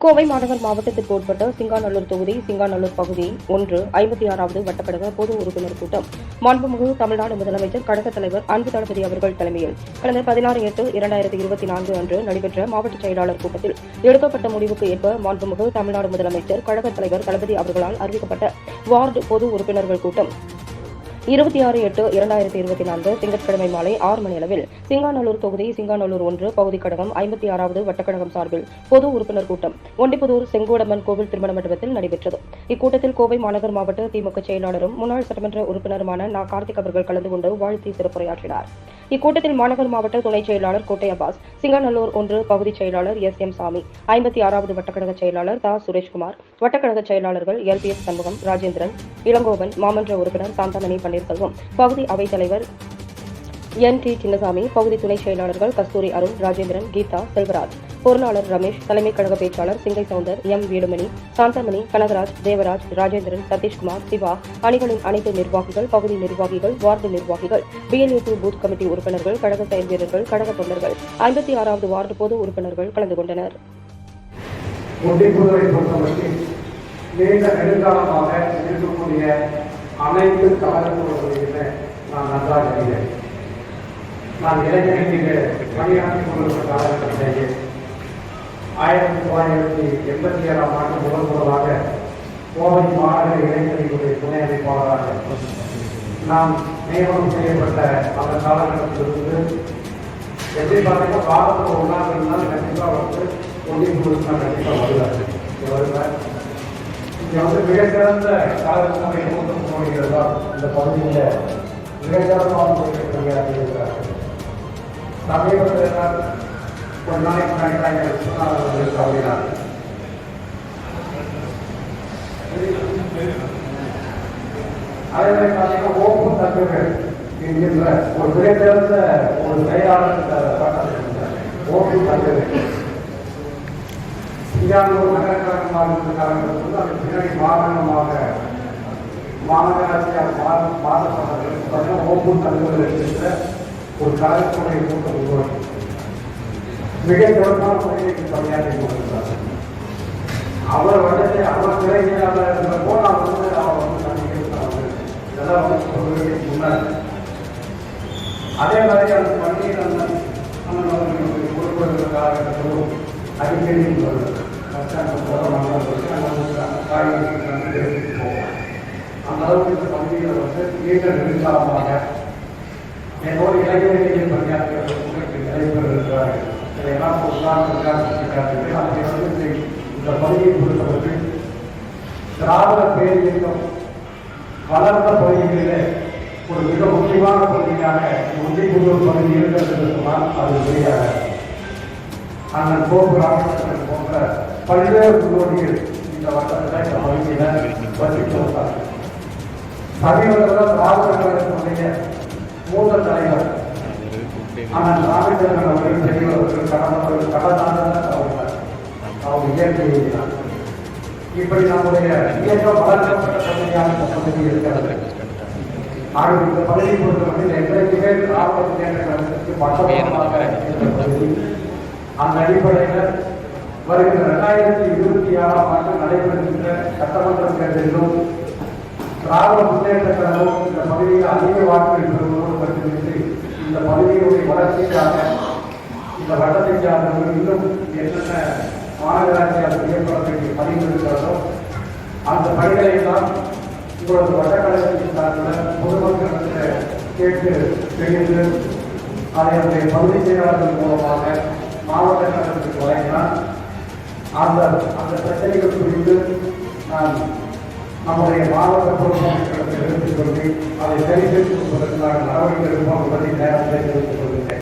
கோவை மாநகர் மாவட்டத்திற்கு உட்பட்ட சிங்காநல்லூர் தொகுதி சிங்காநல்லூர் பகுதி ஒன்று ஐம்பத்தி ஆறாவது வட்டக்கழக பொது உறுப்பினர் கூட்டம். மாண்புமிகு தமிழ்நாடு முதலமைச்சர் கழகத் தலைவர் அன்பு தளபதி அவர்கள் தலைமையில் கடந்த பதினாறு எட்டு இரண்டாயிரத்தி இருபத்தி நான்கு அன்று நடைபெற்ற மாவட்ட செயலாளர் கூட்டத்தில் எடுக்கப்பட்ட முடிவுக்கு ஏற்ப மாண்புமிகு தமிழ்நாடு முதலமைச்சர் கழகத் தலைவர் தளபதி அவர்களால் அறிவிக்கப்பட்ட வார்டு பொது உறுப்பினர்கள் கூட்டம். இருபத்தி ஆறு எட்டு இரண்டாயிரத்தி இருபத்தி நான்கு திங்கட்கிழமை மாலை ஆறு மணி அளவில் சிங்காநல்லூர் தொகுதி சிங்காநல்லூர் ஒன்று பகுதி கழகம் ஐம்பத்தி ஆறாவது வட்டக்கழகம் சார்பில் பொது உறுப்பினர் கூட்டம் ஒண்டிப்புதூர் செங்கோடம்மன் கோவில் திருமண மண்டபத்தில் நடைபெற்றது. இக்கூட்டத்தில் கோவை மாநகர் மாவட்ட திமுக செயலாளரும் முன்னாள் சட்டமன்ற உறுப்பினருமான நா. கார்த்திக் அவர்கள் கலந்து கொண்டு வாழ்த்தி சிறப்புரையாற்றினார். இக்கூட்டத்தில் மாநகர் மாவட்ட துணைச் செயலாளர் கோட்டை அப்பாஸ் சிங்காநல்லூர் ஒன்று பகுதிச் செயலாளர் எஸ். எம். சாமி ஐம்பத்தி ஆறாவது வட்டக்கழக செயலாளர் தா. சுரேஷ்குமார் வட்டக்கழக செயலாளர்கள் L. P. S. Shanmugam Rajendran Ilangovan மாமன்ற உறுப்பினர் சாந்தமணி பன்னீர்செல்வம் பகுதி அவைத்தலைவர் என் டி சின்னசாமி பகுதி துணை செயலாளர்கள் கஸ்தூரி அருண் ராஜேந்திரன் கீதா செல்வராஜ் பொருளாளர் ரமேஷ் தலைமை கழக பேச்சாளர் சிங்கை சவுந்தர் எம் வீடுமணி சாந்தமணி கனகராஜ் தேவராஜ் ராஜேந்திரன் சதீஷ்குமார் சிவா அணிகளின் அனைத்து நிர்வாகிகள் பகுதி நிர்வாகிகள் வார்டு நிர்வாகிகள் பிஎல்ஏ பூத் கமிட்டி உறுப்பினர்கள் கழக செயல் வீரர்கள் கழக தொண்டர்கள் ஐம்பத்தி ஆறாவது வார்டு பொது உறுப்பினர்கள் கலந்து கொண்டனர். நீண்ட நெடுங்காலமாக இருக்கக்கூடிய அனைத்து கழகங்களுடைய நான் நன்றாக அறிகிறேன் நான் இளைஞர்களிலே பணியாற்றிக் கொண்டிருந்த காலகட்டத்திலேயே ஆயிரத்தி தொள்ளாயிரத்தி எண்பத்தி ஏழாம் ஆண்டு முதல் முதலாக கோவை மாநகர இளைஞர்களுடைய துணை அமைப்பாளராக நாம் நியமனம் செய்யப்பட்ட அந்த காலகட்டத்திலிருந்து எப்படி பார்த்தீங்கன்னா வாரத்தில் ஒன்றாக இருந்தால் கண்டிப்பாக வந்து ஒன்றிய நான் கண்டிப்பாக வருவார் வருவார். இங்கே வந்து மிகச்சிறந்த காலகட்டத்தை மூத்தம் போகிறதா இந்த பகுதியில் மிகச்சிறந்த பணியாற்றியிருக்கிறார்கள் சமீபத்தில் ஒரு நாளைக்கு முன்னாடி சொன்னார்கள் அப்படின்னா அதே மாதிரி பார்த்தீங்கன்னா ஓப்பு தட்டுகள் என்கின்ற ஒரு மிகச்சிறந்த ஒரு செயலாளர் இந்த பட்டத்தில் ஓப்பு தட்டுகள். சிங்கானூர் நகரக்கழகமாக இருந்த காலகட்டத்தில் அது பின்னாடி மாநிலமாக மாநகராட்சியாக மாற மாற்றப்பட்டது பார்த்தீங்கன்னா ஓப்பு தட்டுகள் இருக்கின்ற ஒரு கழகத்துடைய கூட்டம் உருவாக்கி மிக தொடர்பான முறையை பணியாற்றி கொண்டிருந்தார் அவர் வந்து அவர் திரையிலாக இருந்த போது அவர் வந்து அவர் வந்து நம்பிக்கை இதெல்லாம் வந்து சொல்வதற்கு முன்னாடி. அதே மாதிரி அந்த பள்ளியில் அந்த அண்ணன் அவர்களுக்கு பொறுப்பு காலகட்டத்திலும் அடிக்கடி வருது கஷ்டம் போகிறோம் காய்கறி எடுத்துட்டு போவோம் அந்த அளவுக்கு இந்த பள்ளியில் வந்து நீண்ட நெடுங்காலமாக என்னோட இளைஞர்களின் பணியாற்றக்கூடிய நிறைய பேர் இருக்கிறார்கள் இதையெல்லாம் ஒரு உதாரணத்துக்காக அதை வந்து இந்த பகுதியை பொறுத்தவரைக்கும் திராவிட பேரியக்கம் வளர்ந்த பகுதிகளிலே ஒரு மிக முக்கியமான பகுதியாக உண்டிபுதூர் பகுதி இருக்கிறது சொன்னால் அது சரியாக அண்ணன் போன்ற பல்வேறு முன்னோடிகள் இந்த வட்டத்தில் இந்த பகுதியில் வசித்து வந்தார்கள். சமீபத்தில் திராவிட கழகத்தினுடைய மூத்த தலைவர் ஆனால் ராமச்சந்திரன் அவர்கள் பெரியவர்கள் கடந்தவர்கள் கடந்தாண்ட அவர்கள். அவர் இயற்கை இப்படி நம்முடைய இயக்கம் வளர்க்கப்பட்ட பகுதியாக இந்த பகுதி இருக்கிறது. ஆகவே இந்த பகுதியை பொறுத்தவரையில் என்றைக்குமே திராவிட முன்னேற்ற கழகத்திற்கு அந்த அடிப்படையில் வருகின்ற இரண்டாயிரத்தி இருபத்தி ஆறாம் ஆண்டு நடைபெறுகின்ற சட்டமன்ற தேர்தலிலும் திராவிட முன்னேற்ற கழகம் இந்த பகுதியில் அதிக வாக்குகள் பெறுவதோடு மட்டுமின்றி இந்த பகுதியினுடைய வளர்ச்சிக்காக இந்த வட்டத்தை சார்ந்தவர்கள் இன்னும் என்னென்ன மாநகராட்சியால் செய்யப்பட வேண்டிய பணிகள் இருக்கிறதோ அந்த பணிகளை எல்லாம் உங்களது வட்டக்கழகத்தின் சார்ந்த பொதுமக்களிடத்தில் கேட்டு தெரிந்து அதை அந்த பகுதி செயலாளர்கள் மூலமாக மாவட்ட கழகத்துக்கு வழங்கினால் அந்த அந்த பிரச்சனைகள் குறித்து நான் நம்முடைய மாவட்ட பொறுப்பாளர்களிடத்தில் எடுத்துக்கொண்டு அதை சரி செய்து கொள்வதற்கான நடவடிக்கை எடுப்போம் என்பதை நேரத்தை தெரிவித்துக் கொள்கிறேன்